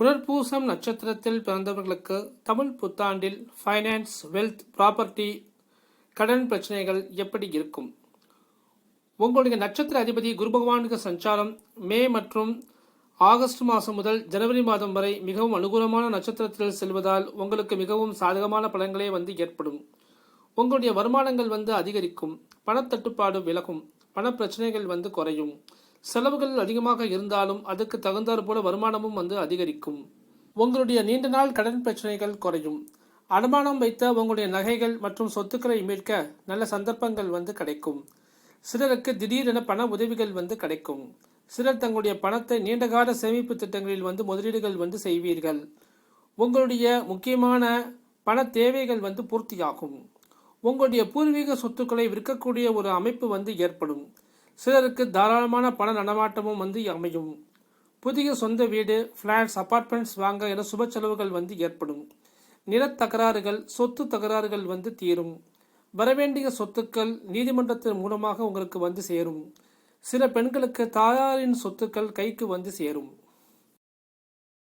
புனர்பூசம் நட்சத்திரத்தில் பிறந்தவர்களுக்கு தமிழ் புத்தாண்டில் ஃபைனான்ஸ் வெல்த் ப்ராப்பர்ட்டி கடன் பிரச்சனைகள் எப்படி இருக்கும்? உங்களுடைய நட்சத்திர அதிபதி குரு பகவானுக்கு சஞ்சாரம் மே மற்றும் ஆகஸ்ட் மாதம் முதல் ஜனவரி மாதம் வரை மிகவும் அனுகூலமான நட்சத்திரத்தில் செல்வதால் உங்களுக்கு மிகவும் சாதகமான பலன்களே வந்து ஏற்படும். உங்களுடைய வருமானங்கள் வந்து அதிகரிக்கும் பணத்தட்டுப்பாடு விலகும் பண பிரச்சனைகள் வந்து குறையும். செலவுகள் அதிகமாக இருந்தாலும் அதுக்கு தகுந்தாற் போல வருமானமும் வந்து அதிகரிக்கும். உங்களுடைய நீண்ட நாள் கடன் பிரச்சனைகள் குறையும். அனுமானம் வைத்த உங்களுடைய நகைகள் மற்றும் சொத்துக்களை மீட்க நல்ல சந்தர்ப்பங்கள் வந்து கிடைக்கும். சிலருக்கு திடீரென பண உதவிகள் வந்து கிடைக்கும். சிலர் தங்களுடைய பணத்தை நீண்டகால சேமிப்பு திட்டங்களில் வந்து முதலீடுகள் வந்து செய்வீர்கள். உங்களுடைய முக்கியமான பண தேவைகள் வந்து பூர்த்தியாகும். உங்களுடைய பூர்வீக சொத்துக்களை விற்கக்கூடிய ஒரு அமைப்பு வந்து ஏற்படும். சிலருக்கு தாராளமான பண நடமாட்டமும் வந்து அமையும். புதிய சொந்த வீடு ஃப்ளாட்ஸ் அபார்ட்மெண்ட்ஸ் வாங்க என சுப செலவுகள் வந்து ஏற்படும். நிலத்தகராறுகள் சொத்து தகராறுகள் வந்து தீரும். வரவேண்டிய சொத்துக்கள் நீதிமன்றத்தின் மூலமாக உங்களுக்கு வந்து சேரும். சில பெண்களுக்கு தாயாரின் சொத்துக்கள் கைக்கு வந்து சேரும்.